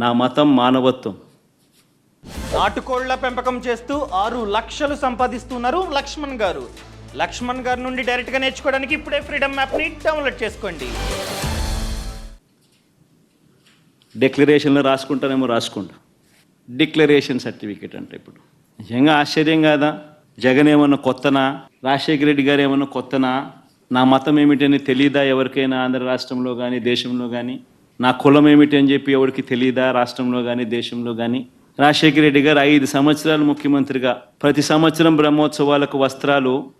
నా మతం మానవత్వం. నాటుకోళ్ళ పెంపకం చేస్తూ ఆరు లక్షలు సంపాదిస్తున్నారు లక్ష్మణ్ గారు. లక్ష్మణ్ గారి నుండి డైరెక్ట్గా నేర్చుకోవడానికి ఇప్పుడే ఫ్రీడమ్ యాప్ని డౌన్లోడ్ చేసుకోండి. డిక్లరేషన్లో రాసుకుంటానేమో రాసుకుంటా. డిక్లరేషన్ సర్టిఫికేట్ అంటే ఇప్పుడు. నిజంగా ఆశ్చర్యం కాదా? జగన్ ఏమన్నా కొత్తనా? రాజశేఖర రెడ్డి గారు ఏమన్నా కొత్తనా? నా మతం ఏమిటని తెలియదా ఎవరికైనా ఆంధ్ర రాష్ట్రంలో కానీ దేశంలో కానీ నా కులం ఏమిటి అని చెప్పి ఎవరికి తెలియదా రాష్ట్రంలో కానీ దేశంలో కానీ రాజశేఖర రెడ్డి గారు ఐదు సంవత్సరాలు ముఖ్యమంత్రిగా ప్రతి సంవత్సరం బ్రహ్మోత్సవాలకు వస్త్రాలు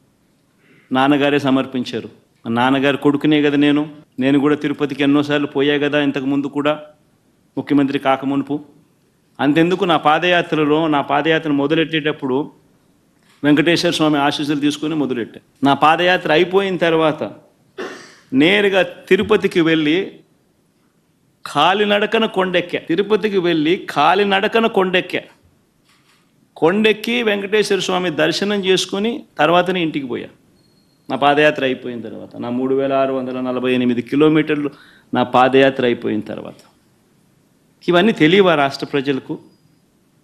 నాన్నగారే సమర్పించారు. మా నాన్నగారు కొడుకునే కదా నేను. నేను కూడా తిరుపతికి ఎన్నోసార్లు పోయా కదా ఇంతకు ముందు కూడా ముఖ్యమంత్రి కాకమునుపు అంతెందుకు నా పాదయాత్రలో నా పాదయాత్ర మొదలెట్టేటప్పుడు వెంకటేశ్వర స్వామి ఆశీస్సులు తీసుకొని మొదలెట్టా. నా పాదయాత్ర అయిపోయిన తర్వాత నేరుగా తిరుపతికి వెళ్ళి కాలినడకన కొండెక్కా. తిరుపతికి వెళ్ళి కాలినడకన కొండెక్కా. కొండెక్కి వెంకటేశ్వర స్వామి దర్శనం చేసుకుని తర్వాతనే ఇంటికి పోయా. నా పాదయాత్ర అయిపోయిన తర్వాత నా మూడు వేల ఆరు వందల నలభై ఎనిమిది కిలోమీటర్లు నా పాదయాత్ర అయిపోయిన తర్వాత. ఇవన్నీ తెలియవా రాష్ట్ర ప్రజలకు?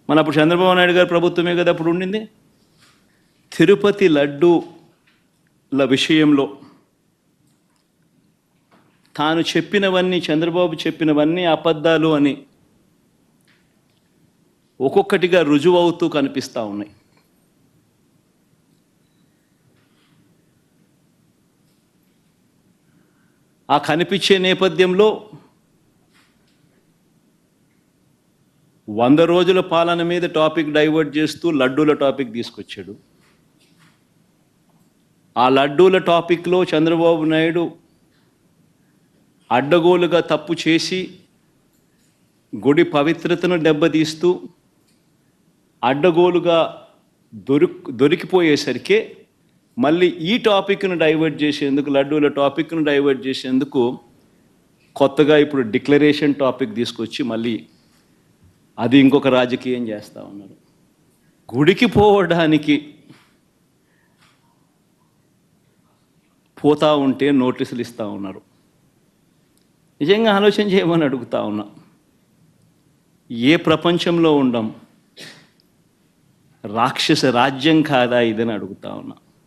మన అప్పుడు చంద్రబాబు నాయుడు గారు ప్రభుత్వమే కదా అప్పుడు ఉండింది? తిరుపతి లడ్డూల విషయంలో తాను చెప్పినవన్నీ చంద్రబాబు చెప్పినవన్నీ అబద్ధాలు అని ఒక్కొక్కటిగా రుజువవుతూ కనిపిస్తూ ఉన్నాయి. ఆ కనిపించే నేపథ్యంలో వంద రోజుల పాలన మీద టాపిక్ డైవర్ట్ చేస్తూ లడ్డూల టాపిక్ తీసుకొచ్చాడు. ఆ లడ్డూల టాపిక్లో చంద్రబాబు నాయుడు అడ్డగోలుగా తప్పు చేసి గుడి పవిత్రతను దెబ్బతీస్తూ అడ్డగోలుగా దొరి దొరికిపోయేసరికి మళ్ళీ ఈ టాపిక్ను డైవర్ట్ చేసేందుకు లడ్డూల టాపిక్ను డైవర్ట్ చేసేందుకు కొత్తగా ఇప్పుడు డిక్లరేషన్ టాపిక్ తీసుకొచ్చి మళ్ళీ అది ఇంకొక రాజకీయం చేస్తూ ఉన్నారు. గుడికి పోవడానికి పోతా ఉంటే నోటీసులు ఇస్తూ ఉన్నారు. నిజంగా ఆలోచన చేయమని అడుగుతా ఉన్నా. ఏ ప్రపంచంలో ఉండం? రాక్షస రాజ్యం కాదా ఇదని అడుగుతా ఉన్నా.